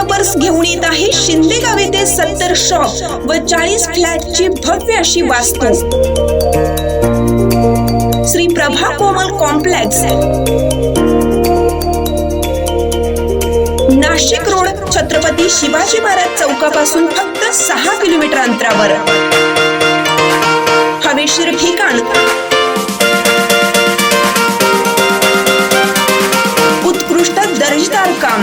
Developers घेऊन येत आहे. शिंदे गाव येथे सत्तर शॉप व चाळीस फ्लॅटची भव्य अशी वास्तू. श्री प्रभा कोमल कॉम्प्लेक्स. नाशिक रोड छत्रपती शिवाजी महाराज चौकापासून फक्त सहा किलोमीटर अंतरावर. हवेशीर ठिकाण उत्कृष्ट दर्जेदार काम.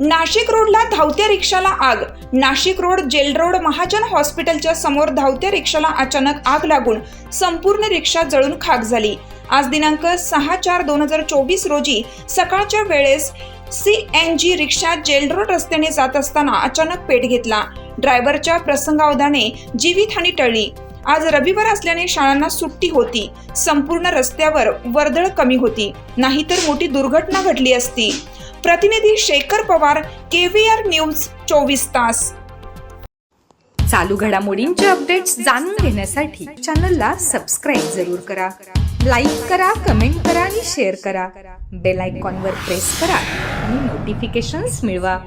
नाशिक रोडला धावत्या रिक्षाला आग. Nashik road jail road Mahajan हॉस्पिटलच्या समोर धावत्या रिक्षाला अचानक आग लागून संपूर्ण रिक्षा जळून खाक झाली. आज दिनांक सहा चार दोन हजार चोवीस रोजी सकाळच्या वेळेस सी एन जी रिक्षा जेल रोड रस्त्याने जात असताना अचानक पेट घेतला. ड्रायव्हरच्या प्रसंगावधाने जीवितहानी टळली. आज रविवार असल्याने शाळांना सुट्टी होती. संपूर्ण रस्त्यावर वर्दळ कमी होती. नाहीतर मोठी दुर्घटना घडली असती. प्रतिनिधी शेखर पवार केव्हीआर न्यूज चोवीस तास. चालू घडामोडींचे अपडेट्स जाणून घेण्यासाठी चॅनलला सबस्क्राईब जरूर करा. लाईक करा कमेंट करा आणि शेअर करा. बेल आयकॉनवर प्रेस करा आणि नोटिफिकेशन्स मिळवा.